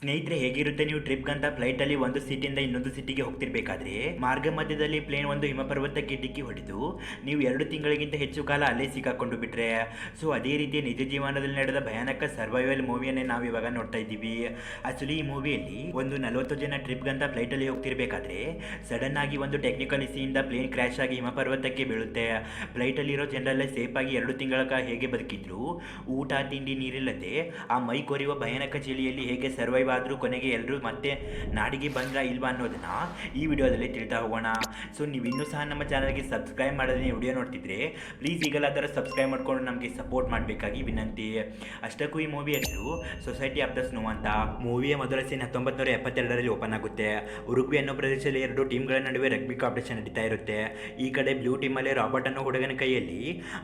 ಸ್ನೇಹಿತರೆ, ಹೇಗಿರುತ್ತೆ ನೀವು ಟ್ರಿಪ್ ಅಂತ ಫ್ಲೈಟ್ ಅಲ್ಲಿ ಒಂದು ಸಿಟಿಯಿಂದ ಇನ್ನೊಂದು ಸಿಟಿಗೆ ಹೋಗ್ತಿರ್ಬೇಕಾದ್ರೆ? ಮಾರ್ಗ ಮಧ್ಯದಲ್ಲಿ ಪ್ಲೇನ್ ಒಂದು ಹಿಮಪರ್ವತಕ್ಕೆ ಡಿಕ್ಕಿ ಹೊಡೆದು, ನೀವು ಎರಡು ತಿಂಗಳಿಗಿಂತ ಹೆಚ್ಚು ಕಾಲ ಅಲ್ಲೇ ಸಿಕ್ಕಾಕೊಂಡು ಬಿಟ್ರೆ? ಸೊ ಅದೇ ರೀತಿ ನಿಜ ಜೀವನದಲ್ಲಿ ನಡೆದ ಭಯಾನಕ ಸರ್ವೈವಲ್ ಮೂವಿಯನ್ನೇ ನಾವು ಇವಾಗ ನೋಡ್ತಾ ಇದ್ದೀವಿ. ಆಕ್ಚುಲಿ ಈ ಮೂವಿಯಲ್ಲಿ ಒಂದು ನಲವತ್ತು ಜನ ಟ್ರಿಪ್ ಅಂತ ಫ್ಲೈಟ್ ಅಲ್ಲಿ ಹೋಗ್ತಿರ್ಬೇಕಾದ್ರೆ ಸಡನ್ ಆಗಿ ಒಂದು ಟೆಕ್ನಿಕಲ್ ಇಸಿಯಿಂದ ಪ್ಲೇನ್ ಕ್ರ್ಯಾಶ್ ಆಗಿ ಹಿಮಪರ್ವತಕ್ಕೆ ಬೀಳುತ್ತೆ. ಫ್ಲೈಟ್ ಅಲ್ಲಿರೋ ಜನರೆಲ್ಲ ಸೇಫ್ ಆಗಿ ಎರಡು ತಿಂಗಳ ಹೇಗೆ ಬದುಕಿದ್ರು? ಊಟ, ತಿಂಡಿ, ನೀರಿಲ್ಲದೆ ಆ ಮೈ ಕೊರಿಯುವ ಭಯಾನಕ ಚಳಿಯಲ್ಲಿ ಹೇಗೆ ಸರ್ವೈವ್ ಆದರೂ ಕೊನೆಗೆ ಎಲ್ಲರೂ ಮತ್ತೆ ನಾಡಿಗೆ ಬಂದ್ರ ಇಲ್ವಾ ಅನ್ನೋದನ್ನ ಈ ವಿಡಿಯೋದಲ್ಲಿ ತಿಳಿತಾ ಹೋಗೋಣ. ಸೊ ನೀವು ಇನ್ನೂ ಸಹ ನಮ್ಮ ಚಾನಲ್ಗೆ ಸಬ್ಸ್ಕ್ರೈಬ್ ಮಾಡೋದನ್ನೇ ವಿಡಿಯೋ ನೋಡ್ತಿದ್ರೆ ಪ್ಲೀಸ್ ಈಗಲ್ಲ ಥರ ಸಬ್ಸ್ಕ್ರೈಬ್ ಮಾಡ್ಕೊಂಡು ನಮಗೆ ಸಪೋರ್ಟ್ ಮಾಡಬೇಕಾಗಿ ವಿನಂತಿ. ಅಷ್ಟಕ್ಕೂ ಈ ಮೂವಿ ಹೆಸರು ಸೊಸೈಟಿ ಆಫ್ ದ ಸ್ನೋ ಅಂತ. ಮೂವಿಯ ಮೊದಲ ಸೀನ್ ಹತ್ತೊಂಬತ್ತು ನೂರ ಎಪ್ಪತ್ತೆರಡರಲ್ಲಿ ಓಪನ್ ಆಗುತ್ತೆ. ಉರುಗ್ವಿ ಅನ್ನೋ ಪ್ರದೇಶದಲ್ಲಿ ಎರಡು ಟೀಮ್ಗಳ ನಡುವೆ ರಗ್ಬಿ ಕಾಂಪಿಟೇಷನ್ ನಡೀತಾ ಇರುತ್ತೆ. ಈ ಕಡೆ ಬ್ಲೂ ಟೀಮಲ್ಲಿ ರಾಬರ್ಟ್ ಅನ್ನೋ ಹುಡುಗನ ಕೈಯಲ್ಲಿ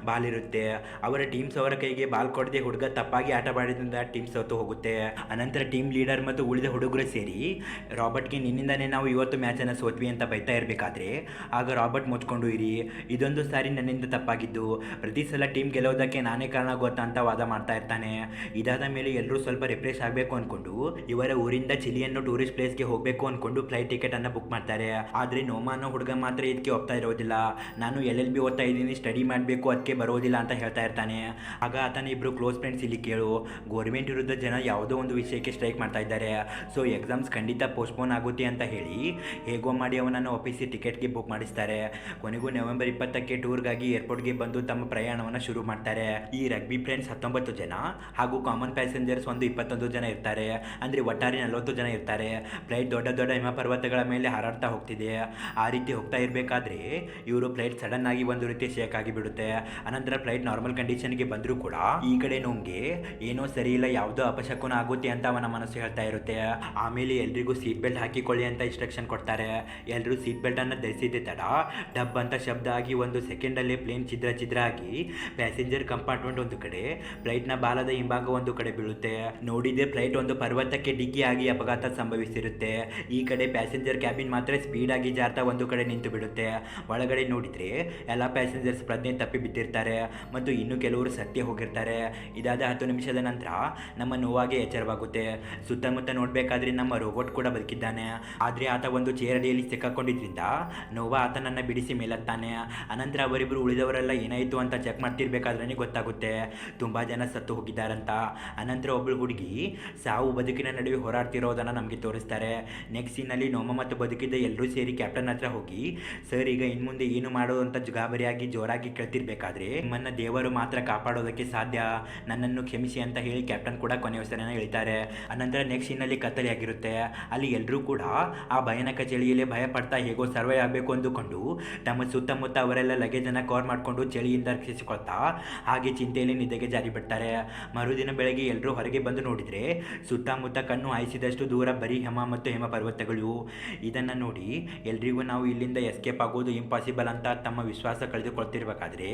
ಬಾಲ್ ಇರುತ್ತೆ. ಅವರ ಟೀಮ್ಸ್ ಅವರ ಕೈಗೆ ಬಾಲ್ ಕೊಡದೆ ಹುಡುಗ ತಪ್ಪಾಗಿ ಆಟ ಆಡಿದ್ರಿಂದ ಟೀಮ್ ಸೋತು ಹೋಗುತ್ತೆ. ಅನಂತರ ಟೀಮ್ ಲೀಡರ್ ಮತ್ತು ಉಳಿದ ಹುಡುಗರು ಸೇರಿ ರಾಬರ್ಟ್ಗೆ ನಿನ್ನಿಂದಾನೇ ನಾವು ಇವತ್ತು ಮ್ಯಾಚನ್ನು ಸೋತ್ವಿ ಅಂತ ಬೈತಾ ಇರಬೇಕಾದ್ರೆ, ಆಗ ರಾಬರ್ಟ್ ಮುಚ್ಕೊಂಡು ಇರಿ. ಇದೊಂದು ಸಾರಿ ನನ್ನಿಂದ ತಪ್ಪಾಗಿದ್ದು. ಪ್ರತಿ ಸಲ ಟೀಮ್ ಗೆಲ್ಲೋದಕ್ಕೆ ನಾನೇ ಕಾರಣ ಗೊತ್ತಾ ಅಂತ ವಾದ ಮಾಡ್ತಾ ಇರ್ತಾನೆ. ಇದಾದ ಮೇಲೆ ಎಲ್ಲರೂ ಸ್ವಲ್ಪ ರಿಫ್ರೆಶ್ ಆಗಬೇಕು ಅಂದ್ಕೊಂಡು ಇವರ ಊರಿಂದ ಚಿಲಿಯನ್ನು ಟೂರಿಸ್ಟ್ ಪ್ಲೇಸ್ಗೆ ಹೋಗಬೇಕು ಅಂದ್ಕೊಂಡು ಫ್ಲೈಟ್ ಟಿಕೆಟ್ ಅನ್ನ ಬುಕ್ ಮಾಡ್ತಾರೆ. ಆದರೆ ನೋಮಾನೋ ಹುಡುಗ ಮಾತ್ರ ಇದಕ್ಕೆ ಹೋಗ್ತಾ ಇರೋದಿಲ್ಲ. ನಾನು ಎಲ್ ಎಲ್ ಬಿ ಓದ್ತಾ ಇದ್ದೀನಿ ಸ್ಟಡಿ ಮಾಡಬೇಕು ಅದಕ್ಕೆ ಬರೋದಿಲ್ಲ ಅಂತ ಹೇಳ್ತಾ ಇರ್ತಾನೆ. ಆಗ ಆತನ ಇಬ್ಬರು ಕ್ಲೋಸ್ ಫ್ರೆಂಡ್ಸ್ ಇಲ್ಲಿ ಕೇಳು. ಗೋರ್ಮೆಂಟ್ ವಿರುದ್ಧ ಜನ ಯಾವುದೋ ಒಂದು ವಿಷಯಕ್ಕೆ ಸ್ಟ್ರೈಕ್ ಮಾಡ್ತಾ ಇದ್ದಾರೆ. ಸೊ ಎಕ್ಸಾಮ್ಸ್ ಖಂಡಿತ ಪೋಸ್ಟ್ಪೋನ್ ಆಗುತ್ತೆ ಅಂತ ಹೇಳಿ, ಹೇಗೋ ಮಾಡಿ ಅವನನ್ನು ಒಪ್ಪಿಸಿ ಟಿಕೆಟ್ಗೆ ಬುಕ್ ಮಾಡಿಸ್ತಾರೆ. ಕೊನೆಗೂ ನವೆಂಬರ್ ಇಪ್ಪತ್ತಕ್ಕೆ ಟೂರ್ಗಾಗಿ ಏರ್ಪೋರ್ಟ್ಗೆ ಬಂದು ತಮ್ಮ ಪ್ರಯಾಣವನ್ನು ಶುರು ಮಾಡ್ತಾರೆ. ಈ ರಗ್ಬಿ ಫ್ರೆಂಡ್ಸ್ ಹತ್ತೊಂಬತ್ತು ಜನ ಹಾಗೂ ಕಾಮನ್ ಪ್ಯಾಸೆಂಜರ್ಸ್ ಒಂದು ಇಪ್ಪತ್ತೊಂದು ಜನ ಇರ್ತಾರೆ. ಅಂದರೆ ಒಟ್ಟಾರೆ ನಲವತ್ತು ಜನ ಇರ್ತಾರೆ. ಫ್ಲೈಟ್ ದೊಡ್ಡ ದೊಡ್ಡ ಹಿಮ ಪರ್ವತಗಳ ಮೇಲೆ ಹಾರಾಡ್ತಾ ಹೋಗ್ತಿದೆ. ಆ ರೀತಿ ಹೋಗ್ತಾ ಇರಬೇಕಾದ್ರೆ, ಇವರು ಫ್ಲೈಟ್ ಸಡನ್ ಆಗಿ ಒಂದು ರೀತಿ ಶೇಕ್ ಆಗಿ ಬಿಡುತ್ತೆ ಅನಂತರ ಫ್ಲೈಟ್ ನಾರ್ಮಲ್ ಕಂಡೀಷನ್ಗೆ ಬಂದರೂ ಕೂಡ ಈ ಕಡೆ ನೋಂಗೆ ಏನೋ ಸರಿ ಇಲ್ಲ, ಯಾವುದೋ ಅಪಶಕುನ ಆಗುತ್ತೆ ಅಂತ ಅವನ ಮನಸ್ಸು ಹೇಳ್ತಾ ಇರುತ್ತೆ. ಆಮೇಲೆ ಎಲ್ರಿಗೂ ಸೀಟ್ ಬೆಲ್ಟ್ ಹಾಕಿಕೊಳ್ಳಿ ಅಂತ ಇನ್ಸ್ಟ್ರಕ್ಷನ್ ಕೊಡ್ತಾರೆ. ಎಲ್ಲರೂ ಸೀಟ್ ಬೆಲ್ಟ್ ಅನ್ನು ಧರಿಸಿದ್ದೆ ತಡ. ಡಬ್ ಅಂತ ಶಬ್ದ ಆಗಿ ಒಂದು ಸೆಕೆಂಡಲ್ಲೇ ಪ್ಲೇನ್ ಚಿದ್ರ ಚಿದ್ರ ಆಗಿ ಪ್ಯಾಸೆಂಜರ್ ಕಂಪಾರ್ಟ್ಮೆಂಟ್ ಒಂದು ಕಡೆ ಫ್ಲೈಟ್ನ ಬಾಲದ ಹಿಂಭಾಗ ಒಂದು ಕಡೆ ಬೀಳುತ್ತೆ. ನೋಡಿದ್ರೆ ಫ್ಲೈಟ್ ಒಂದು ಪರ್ವತಕ್ಕೆ ಡಿಕ್ಕಿ ಆಗಿ ಅಪಘಾತ ಸಂಭವಿಸಿರುತ್ತೆ. ಈ ಕಡೆ ಪ್ಯಾಸೆಂಜರ್ ಕ್ಯಾಬಿನ್ ಮಾತ್ರ ಸ್ಪೀಡ್ ಆಗಿ ಜಾರ್ತಾ ಒಂದು ಕಡೆ ನಿಂತು ಬಿಡುತ್ತೆ ಒಳಗಡೆ ನೋಡಿದ್ರೆ ಎಲ್ಲ ಪ್ಯಾಸೆಂಜರ್ಸ್ ಪ್ರಜ್ಞೆ ತಪ್ಪಿ ಬಿದ್ದಿರ್ತಾರೆ ಮತ್ತು ಇನ್ನು ಕೆಲವರು ಸತ್ಯ ಹೋಗಿರ್ತಾರೆ. ಇದಾದ ಹತ್ತು ನಿಮಿಷದ ನಂತರ ನಮ್ಮ ನೋವಾಗೆ ಎಚ್ಚರವಾಗುತ್ತೆ. ಸುತ್ತಮುತ್ತ ನೋಡಬೇಕಾದ್ರೆ ನಮ್ಮ ರೋಬೋಟ್ ಕೂಡ ಬದುಕಿದ್ದಾನೆ. ಆದರೆ ಆತ ಒಂದು ಚೇರಡಿಯಲ್ಲಿ ಸಿಕ್ಕಾಕೊಂಡಿದ್ರಿಂದ ನೋವಾ ಆತನನ್ನು ಬಿಡಿಸಿ ಮೇಲತ್ತಾನೆ. ಅನಂತರ ಅವರಿಬ್ಬರು ಉಳಿದವರೆಲ್ಲ ಏನಾಯಿತು ಅಂತ ಚೆಕ್ ಮಾಡ್ತಿರ್ಬೇಕಾದ್ರೆ ಗೊತ್ತಾಗುತ್ತೆ. ತುಂಬ ಜನ ಸತ್ತು ಹೋಗಿದ್ದಾರಂತ. ಅನಂತರ ಒಬ್ಬಳು ಹುಡುಗಿ ಸಾವು ಬದುಕಿನ ನಡುವೆ ಹೋರಾಡ್ತಿರೋದನ್ನು ನಮಗೆ ತೋರಿಸ್ತಾರೆ. ನೆಕ್ಸ್ಟ್ ಸೀನಲ್ಲಿ ನೋಮ ಮತ್ತು ಬದುಕಿದ್ದ ಎಲ್ಲರೂ ಸೇರಿ ಕ್ಯಾಪ್ಟನ್ ಹತ್ರ ಹೋಗಿ, ಸರ್, ಈಗ ಇನ್ನು ಮುಂದೆ ಏನು ಮಾಡೋದು ಅಂತ ಜುಗಾಬರಿಯಾಗಿ ಜೋರಾಗಿ ಕೇಳ್ತಿರ್ಬೇಕಾದ್ರೆ ನಿಮ್ಮನ್ನು ದೇವರು ಮಾತ್ರ ಕಾಪಾಡೋದಕ್ಕೆ ಸಾಧ್ಯ. ನನ್ನನ್ನು ಕ್ಷಮಿಸಿ ಅಂತ ಹೇಳಿ ಕ್ಯಾಪ್ಟನ್ ಕೂಡ ಕೊನೆಯ ಹೇಳ್ತಾರೆ. ಅನಂತರ ನೆಕ್ಸ್ಟ್ ಸೀನಲ್ಲಿ ಕತ್ತಲೆ ಆಗಿರುತ್ತೆ. ಅಲ್ಲಿ ಎಲ್ಲರೂ ಕೂಡ ಆ ಭಯಾನಕ ಚಳಿಯಲ್ಲಿ ಭಯ ಪಡ್ತಾ ಹೇಗೋ ಸರ್ವೈ ಆಗಬೇಕು ಅಂದುಕೊಂಡು ತಮ್ಮ ಸುತ್ತಮುತ್ತ ಅವರೆಲ್ಲ ಲಗೇಜನ್ನು ಕವರ್ ಮಾಡಿಕೊಂಡು ಚಳಿಯಿಂದ ರಕ್ಷಿಸಿಕೊಳ್ತಾ ಹಾಗೆ ಚಿಂತೆಯಲ್ಲಿ ನಿದ್ದೆಗೆ ಜಾರಿ ಬಿಡ್ತಾರೆ. ಮರುದಿನ ಬೆಳಗ್ಗೆ ಎಲ್ಲರೂ ಹೊರಗೆ ಬಂದು ನೋಡಿದರೆ ಸುತ್ತಮುತ್ತ ಕಣ್ಣು ಹಾಯಿಸಿದಷ್ಟು ದೂರ ಬರೀ ಹಿಮ ಮತ್ತು ಹಿಮ ಪರ್ವತಗಳು. ಇದನ್ನು ನೋಡಿ ಎಲ್ರಿಗೂ ನಾವು ಇಲ್ಲಿಂದ ಎಸ್ಕೇಪ್ ಆಗೋದು ಇಂಪಾಸಿಬಲ್ ಅಂತ ತಮ್ಮ ವಿಶ್ವಾಸ ಕಳೆದುಕೊಳ್ತಿರ್ಬೇಕಾದ್ರೆ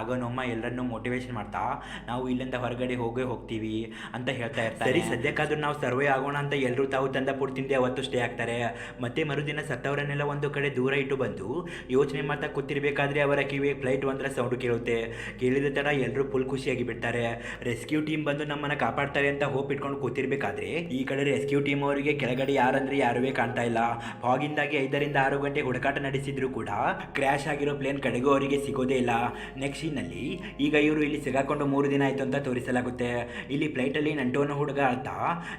ಆಗ ನಮ್ಮ ಎಲ್ಲರನ್ನೂ ಮೋಟಿವೇಶನ್ ಮಾಡ್ತಾ ನಾವು ಇಲ್ಲಿಂದ ಹೊರಗಡೆ ಹೋಗೇ ಹೋಗ್ತೀವಿ ಅಂತ ಹೇಳ್ತಾ ಇರ್ತಾರೆ ಸದ್ಯಕ್ಕಾದ್ರೂ ನಾವು ಸರ್ವೇ ಆಗೋಣ ಅಂತ ಎಲ್ಲರೂ ತಾವು ತಂದ ಫುಡ್ ಅವತ್ತು ಸ್ಟೇ ಆಗ್ತಾರೆ. ಮತ್ತೆ ಮರುದಿನ ಸತ್ತವರನ್ನೆಲ್ಲ ಒಂದು ಕಡೆ ದೂರ ಇಟ್ಟು ಬಂದು ಯೋಚನೆ ಮಾಡ್ತಾ ಕೂತಿರ್ಬೇಕಾದ್ರೆ ಅವರ ಕಿವಿಗೆ ಫ್ಲೈಟ್ ಒಂದರ ಸೌಂಡ್ ಕೇಳುತ್ತೆ. ಕೇಳಿದ ಥರ ಎಲ್ಲರೂ ಫುಲ್ ಖುಷಿಯಾಗಿ ಬಿಡ್ತಾರೆ. ರೆಸ್ಕ್ಯೂ ಟೀಮ್ ಬಂದು ನಮ್ಮನ್ನ ಕಾಪಾಡ್ತಾರೆ ಅಂತ ಹೋಪ್ ಇಟ್ಕೊಂಡು ಕೂತಿರ್ಬೇಕಾದ್ರೆ ಈ ಕಡೆ ರೆಸ್ಕ್ಯೂ ಟೀಮ್ ಅವರಿಗೆ ಕೆಳಗಡೆ ಯಾರಂದ್ರೆ ಯಾರುವೇ ಕಾಣ್ತಾ ಇಲ್ಲ. ಫಾಗಿಂದಾಗಿ ಐದರಿಂದ ಆರು ಗಂಟೆ ಹುಡುಕಾಟ ನಡೆಸಿದ್ರು ಕೂಡ ಕ್ರ್ಯಾಶ್ ಆಗಿರೋ ಪ್ಲೇನ್ ಕಡೆಗೂ ಅವರಿಗೆ ಸಿಗೋದೇ ಇಲ್ಲ. ನೆಕ್ಸ್ಟ್ ಸೀನಲ್ಲಿ ಈಗ ಇವರು ಇಲ್ಲಿ ಸಿಗಾಕೊಂಡು ಮೂರು ದಿನ ಆಯ್ತು ಅಂತ ತೋರಿಸಲಾಗುತ್ತೆ. ಇಲ್ಲಿ ಫ್ಲೈಟಲ್ಲಿ ನಂಟೋನ ಹುಡುಗ ಅಂತ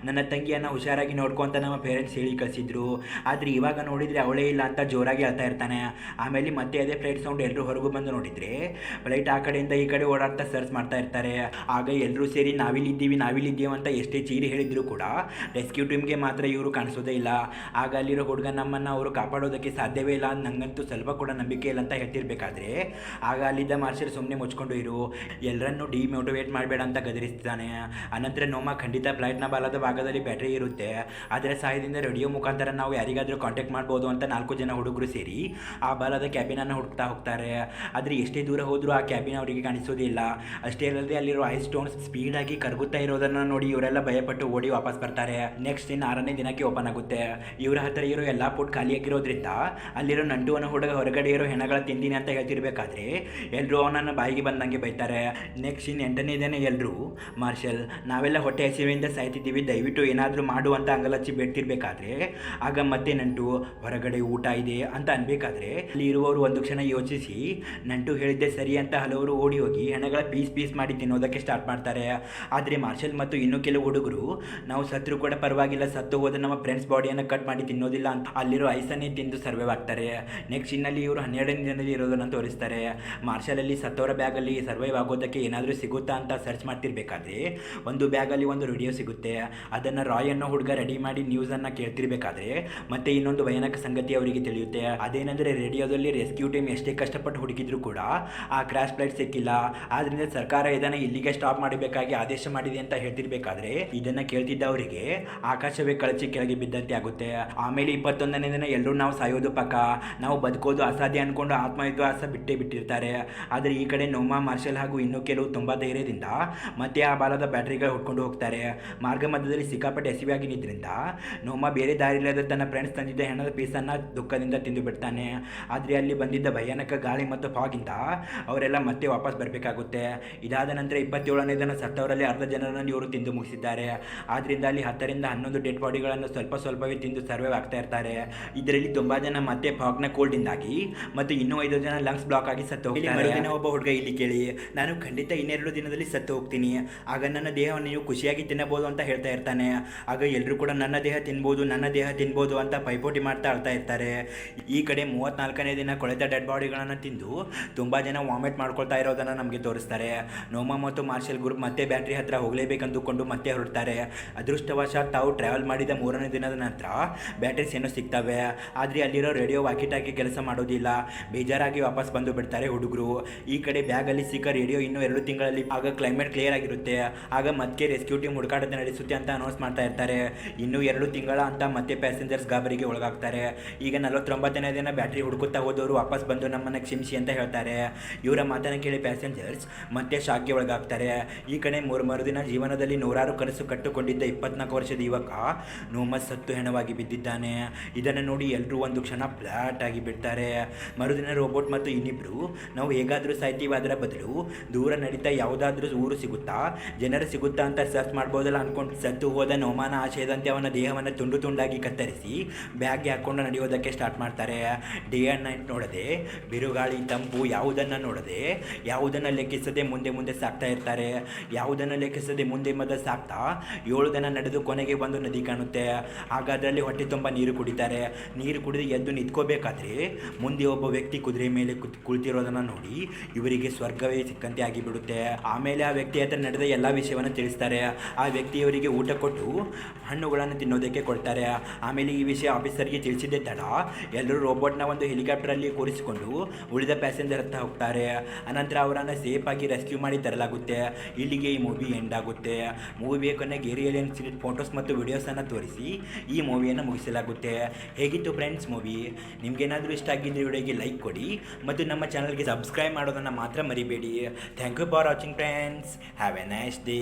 ನನ್ನ ತಂಗಿಯನ್ನ ಹುಷಾರಾಗಿ ನೋಡ್ಕೊ ನಮ್ಮ ಪೇರೆಂಟ್ಸ್ ಹೇಳಿ ಕಳಿಸಿದ್ರು. ಆದರೆ ಇವಾಗ ನೋಡಿದರೆ ಅವಳೇ ಇಲ್ಲ ಅಂತ ಜೋರಾಗಿ ಹೇಳ್ತಾ ಇರ್ತಾನೆ. ಆಮೇಲೆ ಮತ್ತೆ ಅದೇ ಫ್ಲೈಟ್ ಸೌಂಡ್ ಎಲ್ಲರೂ ಹೊರಗೂ ಬಂದು ನೋಡಿದರೆ ಫ್ಲೈಟ್ ಆ ಕಡೆಯಿಂದ ಈ ಕಡೆ ಓಡಾಡ್ತಾ ಸರ್ಚ್ ಮಾಡ್ತಾ ಇರ್ತಾರೆ. ಆಗ ಎಲ್ಲರೂ ಸೇರಿ ನಾವಿಲ್ಲಿದ್ದೀವಿ ನಾವಿಲ್ಲಿದ್ದೀವಿ ಅಂತ ಎಷ್ಟೇ ಚೀರಿ ಹೇಳಿದ್ರು ಕೂಡ ರೆಸ್ಕ್ಯೂ ಟೀಮ್ಗೆ ಮಾತ್ರ ಇವರು ಕಾಣಿಸೋದೇ ಇಲ್ಲ. ಆಗ ಅಲ್ಲಿರೋ ಹುಡುಗ ನಮ್ಮನ್ನು ಅವರು ಕಾಪಾಡೋದಕ್ಕೆ ಸಾಧ್ಯವೇ ಇಲ್ಲ ನನಗಂತೂ ನಂಗಂತೂ ಸ್ವಲ್ಪ ಕೂಡ ನಂಬಿಕೆ ಇಲ್ಲ ಅಂತ ಹೇಳ್ತಿರ್ಬೇಕಾದ್ರೆ, ಆಗ ಅಲ್ಲಿದ್ದ ಮಾರ್ಷಲ್ ಸುಮ್ಮನೆ ಮುಚ್ಕೊಂಡು ಇರು. ಎಲ್ಲರನ್ನು ಡಿಮೋಟಿವೇಟ್ ಮಾಡಬೇಡ ಅಂತ ಗದರಿಸ್ತಾನೆ ಅನಂತರ ನೋಮ ಖಂಡಿತ ಫ್ಲೈಟ್ನ ಬಾಲದ ಭಾಗದಲ್ಲಿ ಬ್ಯಾಟ್ರಿ ಇರುತ್ತೆ, ಅದರ ಸಹಾಯದಿಂದ ರೇಡಿಯೋ ಮುಖಾಂತರ ನಾವು ಯಾರಿಗಾದರೂ ಕಾಂಟ್ಯಾಕ್ಟ್ ಮಾಡ್ಬೋದು ಅಂತ ನಾಲ್ಕು ಜನ ಹುಡುಗರು ಸೇರಿ ಆ ಬಾಲದ ಕ್ಯಾಬಿನನ್ನು ಹುಡುಕ್ತಾ ಹೋಗ್ತಾರೆ. ಆದರೆ ಎಷ್ಟೇ ದೂರ ಹೋದರೂ ಆ ಕ್ಯಾಬಿನ್ ಅವರಿಗೆ ಕಾಣಿಸೋದಿಲ್ಲ. ಅಷ್ಟೇ ಅಲ್ಲದೆ ಅಲ್ಲಿರೋ ಐಸ್ ಸ್ಟೋನ್ಸ್ ಸ್ಪೀಡಾಗಿ ಕರಗುತ್ತಾ ಇರೋದನ್ನು ನೋಡಿ ಇವರೆಲ್ಲ ಭಯಪಟ್ಟು ಓಡಿ ವಾಪಸ್ ಬರ್ತಾರೆ. ನೆಕ್ಸ್ಟ್ ಇನ್ನು ಆರನೇ ದಿನಕ್ಕೆ ಓಪನ್ ಆಗುತ್ತೆ. ಇವರ ಹತ್ರ ಇರೋ ಎಲ್ಲ ಪುಟ್ ಖಾಲಿಯಾಗಿರೋದ್ರಿಂದ ಅಲ್ಲಿರೋ ನಂಟು ಅನ್ನೋ ಹುಡುಗ ಹೊರಗಡೆ ಇರೋ ಹೆಣಗಳ ತಿಂದಿನಿ ಅಂತ ಹೇಳ್ತಿರ್ಬೇಕಾದ್ರೆ ಎಲ್ಲರೂ ಅವನನ್ನು ಬಾಯಿಗೆ ಬಂದಂಗೆ ಬೈತಾರೆ. ನೆಕ್ಸ್ಟ್ ಇನ್ನು ಎಂಟನೇ ದಿನ ಎಲ್ಲರೂ ಮಾರ್ಷಲ್, ನಾವೆಲ್ಲ ಹೊಟ್ಟೆ ಹಸಿವೆಯಿಂದ ಸಾಯ್ತಿದ್ದೀವಿ, ದಯವಿಟ್ಟು ಬಿಟ್ಟು ಏನಾದರೂ ಮಾಡುವಂಥ ಅಂಗಲಚ್ಚಿ ಬೆಡ್ತಿರ್ಬೇಕಾದ್ರೆ ಆಗ ಮತ್ತೆ ನಂಟು ಹೊರಗಡೆ ಊಟ ಇದೆ ಅಂತ ಅನ್ಬೇಕಾದ್ರೆ ಅಲ್ಲಿ ಇರುವವರು ಒಂದು ಕ್ಷಣ ಯೋಚಿಸಿ, ನಂಟು ಹೇಳಿದ್ದೆ ಸರಿ ಅಂತ ಹಲವರು ಓಡಿ ಹೋಗಿ ಹಣಗಳ ಪೀಸ್ ಪೀಸ್ ಮಾಡಿ ತಿನ್ನೋದಕ್ಕೆ ಸ್ಟಾರ್ಟ್ ಮಾಡ್ತಾರೆ. ಆದರೆ ಮಾರ್ಷಲ್ ಮತ್ತು ಇನ್ನೂ ಕೆಲವು ಹುಡುಗರು, ನಾವು ಸತ್ರು ಕೂಡ ಪರವಾಗಿಲ್ಲ, ಸತ್ತು ಹೋದ ನಮ್ಮ ಫ್ರೆಂಡ್ಸ್ ಬಾಡಿಯನ್ನು ಕಟ್ ಮಾಡಿ ತಿನ್ನೋದಿಲ್ಲ ಅಂತ ಅಲ್ಲಿರೋ ಐಸನ್ನೇ ತಿಂದು ಸರ್ವೈವ್ ಆಗ್ತಾರೆ. ನೆಕ್ಸ್ಟ್ ಇನ್ನಲ್ಲಿ ಇವರು ಹನ್ನೆರಡನೇ ದಿನದಲ್ಲಿ ಇರೋದನ್ನು ತೋರಿಸ್ತಾರೆ. ಮಾರ್ಷಲಲ್ಲಿ ಸತ್ತೋರ ಬ್ಯಾಗಲ್ಲಿ ಸರ್ವೈವ್ ಆಗೋದಕ್ಕೆ ಏನಾದರೂ ಸಿಗುತ್ತಾ ಅಂತ ಸರ್ಚ್ ಮಾಡ್ತಿರ್ಬೇಕಾದ್ರೆ, ಒಂದು ಬ್ಯಾಗಲ್ಲಿ ಒಂದು ರೇಡಿಯೋ ಸಿಗುತ್ತೆ. ಅದನ್ನು ರಾಯ್ ಅನ್ನೋ ಹುಡುಗ ರೆಡಿ ಮಾಡಿ ನ್ಯೂಸ್ ಅನ್ನ ಕೇಳ್ತಿರ್ಬೇಕಾದ್ರೆ, ಮತ್ತೆ ಇನ್ನೊಂದು ಭಯಾನಕ ಸಂಗತಿ ಅವರಿಗೆ ತಿಳಿಯುತ್ತೆ. ಅದೇನೆಂದರೆ ರೇಡಿಯೋದಲ್ಲಿ ರೆಸ್ಕ್ಯೂ ಟೀಮ್ ಎಷ್ಟೇ ಕಷ್ಟಪಟ್ಟು ಹುಡುಕಿದ್ರು ಕೂಡ, ಆ ಕ್ರಾಶ್ ಫ್ಲೈಟ್ ಸಿಕ್ಕಿಲ್ಲ. ಆದ್ರಿಂದ ಸರ್ಕಾರ ಇದನ್ನು ಇಲ್ಲಿಗೆ ಸ್ಟಾಪ್ ಮಾಡಬೇಕಾಗಿ ಆದೇಶ ಮಾಡಿದೆ ಅಂತ ಹೇಳ್ತಿರ್ಬೇಕಾದ್ರೆ, ಇದನ್ನ ಕೇಳ್ತಿದ್ದ ಅವರಿಗೆ ಆಕಾಶವೇ ಕಳಚಿ ಕೆಳಗೆ ಬಿದ್ದಂತೆ ಆಗುತ್ತೆ. ಆಮೇಲೆ ಇಪ್ಪತ್ತೊಂದನೇ ದಿನ ಎಲ್ಲರೂ ನಾವು ಸಾಯೋದು ಪಕ್ಕ. ನಾವು ಬದುಕೋದು ಅಸಾಧ್ಯ ಅನ್ಕೊಂಡು ಆತ್ಮವಿಶ್ವಾಸ ಬಿಟ್ಟೇ ಬಿಟ್ಟಿರ್ತಾರೆ. ಆದರೆ ಈ ಕಡೆ ನೋಮಾ, ಮಾರ್ಷಲ್ ಹಾಗೂ ಇನ್ನೂ ಕೆಲವು ತುಂಬಾ ಧೈರ್ಯದಿಂದ ಮತ್ತೆ ಆ ಬಾಲದ ಬ್ಯಾಟ್ರಿಗಳು ಹುಡ್ಕೊಂಡು ಹೋಗ್ತಾರೆ. ಮಾರ್ಗ ಮಧ್ಯದಲ್ಲಿ ಸಿಕ್ಕಾಪಟ್ಟೆ ಹಸಿವಿಯಾಗಿನಿದ್ರಿಂದ ನೋಮ ಬೇರೆ ದಾರಿ ಇಲ್ಲದೆ ತನ್ನ ಫ್ರೆಂಡ್ಸ್ ತಂದಿದ್ದ ಹೆಣದ ಪೀಸನ್ನು ದುಃಖದಿಂದ ತಿಂದು ಬಿಡ್ತಾನೆ. ಆದರೆ ಅಲ್ಲಿ ಬಂದಿದ್ದ ಭಯಾನಕ ಗಾಳಿ ಮತ್ತು ಫಾಗಿಂದ ಅವರೆಲ್ಲ ಮತ್ತೆ ವಾಪಸ್ ಬರಬೇಕಾಗುತ್ತೆ. ಇದಾದ ನಂತರ ಇಪ್ಪತ್ತೇಳನೇ ದಿನ ಸತ್ತವರಲ್ಲಿ ಅರ್ಧ ಜನರನ್ನು ಇವರು ತಿಂದು ಮುಗಿಸಿದ್ದಾರೆ. ಆದ್ದರಿಂದ ಅಲ್ಲಿ ಹತ್ತರಿಂದ ಹನ್ನೊಂದು ಡೆಡ್ ಬಾಡಿಗಳನ್ನು ಸ್ವಲ್ಪ ಸ್ವಲ್ಪವೇ ತಿಂದು ಸರ್ವೈವ್ ಆಗ್ತಾ ಇರ್ತಾರೆ. ಇದರಲ್ಲಿ ತುಂಬಾ ಜನ ಮತ್ತೆ ಫಾಗ್ನ ಕೋಲ್ಡಿಂದಾಗಿ ಮತ್ತು ಇನ್ನೂ ಐದು ಜನ ಲಂಗ್ಸ್ ಬ್ಲಾಕ್ ಆಗಿ ಸತ್ತು ಹೋಗ್ತಾರೆ. ಒಬ್ಬ ಹುಡುಗ ಇಲ್ಲಿ ಕೇಳಿ, ನಾನು ಖಂಡಿತ ಇನ್ನೆರಡು ದಿನದಲ್ಲಿ ಸತ್ತು ಹೋಗ್ತೀನಿ. ಆಗ ನನ್ನ ದೇಹವನ್ನು ನೀವು ಖುಷಿಯಾಗಿ ತಿನ್ನಬಹುದು ಅಂತ ಹೇಳ್ತಾ ಇರ್ತಾನೆ. ಆಗ ಎಲ್ಲರೂ ಕೂಡ ನನ್ನ ದೇಹ ತಿನ್ಬೋದು, ನನ್ನ ದೇಹ ತಿನ್ಬೋದು ಅಂತ ಪೈಪೋಟಿ ಮಾಡ್ತಾ ಅಳ್ತಾ ಇರ್ತಾರೆ. ಈ ಕಡೆ ಮೂವತ್ತ್ನಾಲ್ಕನೇ ದಿನ ಕೊಳೆತ ಡೆಡ್ ಬಾಡಿಗಳನ್ನು ತಿಂದು ತುಂಬ ಜನ ವಾಮಿಟ್ ಮಾಡ್ಕೊಳ್ತಾ ಇರೋದನ್ನು ನಮಗೆ ತೋರಿಸ್ತಾರೆ. ನೋಮಾ ಮತ್ತು ಮಾರ್ಷಲ್ ಗ್ರೂಪ್ ಮತ್ತೆ ಬ್ಯಾಟ್ರಿ ಹತ್ರ ಹೋಗಲೇಬೇಕಂದುಕೊಂಡು ಮತ್ತೆ ಹೊರಡ್ತಾರೆ. ಅದೃಷ್ಟವಶಾತ್ ತಾವು ಟ್ರಾವೆಲ್ ಮಾಡಿದ ಮೂರನೇ ದಿನದ ನಂತರ ಬ್ಯಾಟ್ರೀಸ್ ಏನೋ ಸಿಗ್ತವೆ. ಆದರೆ ಅಲ್ಲಿರೋ ರೇಡಿಯೋ ವಾಕಿಟಾಕಿ ಕೆಲಸ ಮಾಡೋದಿಲ್ಲ. ಬೇಜಾರಾಗಿ ವಾಪಸ್ ಬಂದು ಬಿಡ್ತಾರೆ ಹುಡುಗರು. ಈ ಕಡೆ ಬ್ಯಾಗಲ್ಲಿ ಸಿಕ್ಕ ರೇಡಿಯೋ ಇನ್ನೂ ಎರಡು ತಿಂಗಳಲ್ಲಿ ಆಗ ಕ್ಲೈಮೇಟ್ ಕ್ಲಿಯರ್ ಆಗಿರುತ್ತೆ. ಆಗ ಮತ್ತೆ ರೆಸ್ಕ್ಯೂ ಟೀಮ್ ಹುಡುಕಾಟ ನಡೆಸುತ್ತೆ ಅಂತ ಅನೌನ್ಸ್ ಮಾಡ್ತಾ ಇರ್ತಾರೆ. ಇನ್ನೂ ಎರಡು ತಿಂಗಳ ಅಂತ ಮತ್ತೆ ಪ್ಯಾಸೆಂಜರ್ಸ್ ಗಾಬರಿಗೆ ಒಳಗಾಗ್ತಾರೆ. ಈಗ ನಲವತ್ತೊಂಬತ್ತನೇ ದಿನ ಬ್ಯಾಟ್ರಿ ಹುಡುಕುತ್ತಾ ಹೋದವರು ವಾಪಸ್ ಬಂದು ನಮ್ಮನ್ನು ಕ್ಷಮಿಸಿ ಅಂತ ಹೇಳ್ತಾರೆ. ಇವರ ಮಾತನ್ನು ಕೇಳಿ ಪ್ಯಾಸೆಂಜರ್ಸ್ ಮತ್ತೆ ಶಾಕ್ಗೆ ಒಳಗಾಗ್ತಾರೆ. ಈ ಕಡೆ ಮೂರು ಮರುದಿನ ಜೀವನದಲ್ಲಿ ನೂರಾರು ಕನಸು ಕಟ್ಟುಕೊಂಡಿದ್ದ ಇಪ್ಪತ್ನಾಲ್ಕು ವರ್ಷದ ಯುವಕ ನೋಮಸ್ ಸತ್ತು ಹೆಣವಾಗಿ ಬಿದ್ದಿದ್ದಾನೆ. ಇದನ್ನು ನೋಡಿ ಎಲ್ಲರೂ ಒಂದು ಕ್ಷಣ ಫ್ಲಾಟ್ ಆಗಿ ಬಿಡ್ತಾರೆ. ಮರುದಿನ ರೋಬೋಟ್ ಮತ್ತು ಇನ್ನಿಬ್ರು, ನಾವು ಹೇಗಾದರೂ ಸಾಯ್ತೀವಿ ಅದರ ಬದಲು ದೂರ ನಡೀತಾ ಯಾವುದಾದ್ರೂ ಊರು ಸಿಗುತ್ತಾ? ಜನರು ಸಿಗುತ್ತಾ ಅಂತ ಸರ್ಚ್ ಮಾಡ್ಬೋದಲ್ಲ ಅನ್ಕೊಂಡು ಸತ್ತು ನೋಮಾನ ಆಶಯದಂತೆ ಅವನ ದೇಹವನ್ನು ತುಂಡು ತುಂಡಾಗಿ ಕತ್ತರಿಸಿ ಬ್ಯಾಗ್ಗೆ ಹಾಕ್ಕೊಂಡು ನಡೆಯೋದಕ್ಕೆ ಸ್ಟಾರ್ಟ್ ಮಾಡ್ತಾರೆ. ಡೇ ಆ್ಯಂಡ್ ನೈಟ್ ನೋಡದೆ, ಬಿರುಗಾಳಿ, ತಂಪು ಯಾವುದನ್ನು ನೋಡದೆ, ಯಾವುದನ್ನು ಲೆಕ್ಕಿಸದೆ ಮುಂದೆ ಮುಂದೆ ಸಾಕ್ತಾ ಇರ್ತಾರೆ. ಯಾವುದನ್ನು ಲೆಕ್ಕಿಸದೆ ಮುಂದೆ ಮುಂದೆ ಸಾಕ್ತಾ ಏಳು ದಿನ ನಡೆದು ಕೊನೆಗೆ ಒಂದು ನದಿ ಕಾಣುತ್ತೆ. ಆಗ ಅದರಲ್ಲಿ ಹೊಟ್ಟೆ ತುಂಬ ನೀರು ಕುಡಿತಾರೆ. ನೀರು ಕುಡಿದು ಎದ್ದು ನಿಂತ್ಕೋಬೇಕಾದ್ರೆ ಮುಂದೆ ಒಬ್ಬ ವ್ಯಕ್ತಿ ಕುದುರೆ ಮೇಲೆ ಕುತ್, ಕುಳಿತಿರೋದನ್ನು ನೋಡಿ ಇವರಿಗೆ ಸ್ವರ್ಗವೇ ಸಿಕ್ಕಂತೆ ಆಗಿಬಿಡುತ್ತೆ. ಆಮೇಲೆ ಆ ವ್ಯಕ್ತಿ ಹತ್ರ ನಡೆದ ಎಲ್ಲ ವಿಷಯವನ್ನು ತಿಳಿಸ್ತಾರೆ. ಆ ವ್ಯಕ್ತಿಯವರಿಗೆ ಊಟ ಕೊಟ್ಟು ಹಣ್ಣುಗಳನ್ನು ತಿನ್ನೋದಕ್ಕೆ ಕೊಡ್ತಾರೆ. ಆಮೇಲೆ ಈ ವಿಷಯ ಆಫೀಸರ್ಗೆ ತಿಳಿಸಿದ್ದೆ ತಡ. ಎಲ್ಲರೂ ರೋಬೋಟ್ನ ಒಂದು ಹೆಲಿಕಾಪ್ಟರಲ್ಲಿ ಕೂರಿಸಿಕೊಂಡು ಉಳಿದ ಪ್ಯಾಸೆಂಜರ್ ಹತ್ತಿರ ಹೋಗ್ತಾರೆ. ಅನಂತರ ಅವರನ್ನು ಸೇಫ್ ಆಗಿ ರೆಸ್ಕ್ಯೂ ಮಾಡಿ ತರಲಾಗುತ್ತೆ. ಇಲ್ಲಿಗೆ ಈ ಮೂವಿ ಎಂಡ್ ಆಗುತ್ತೆ. ಮೂವಿಯ ಕೊನೆಗೆ ಸಿಲಿಟ್ ಫೋಟೋಸ್ ಮತ್ತು ವಿಡಿಯೋಸನ್ನು ತೋರಿಸಿ ಈ ಮೂವಿಯನ್ನು ಮುಗಿಸಲಾಗುತ್ತೆ. ಹೇಗಿತ್ತು ಫ್ರೆಂಡ್ಸ್ ಮೂವಿ ನಿಮಗೇನಾದರೂ ಇಷ್ಟ ಆಗಿದ್ದರೆ ವಿಡಿಯೋಗೆ ಲೈಕ್ ಕೊಡಿ ಮತ್ತು ನಮ್ಮ ಚಾನಲ್ಗೆ ಸಬ್ಸ್ಕ್ರೈಬ್ ಮಾಡೋದನ್ನು ಮಾತ್ರ ಮರಿಬೇಡಿ. Thank you for watching friends have a nice day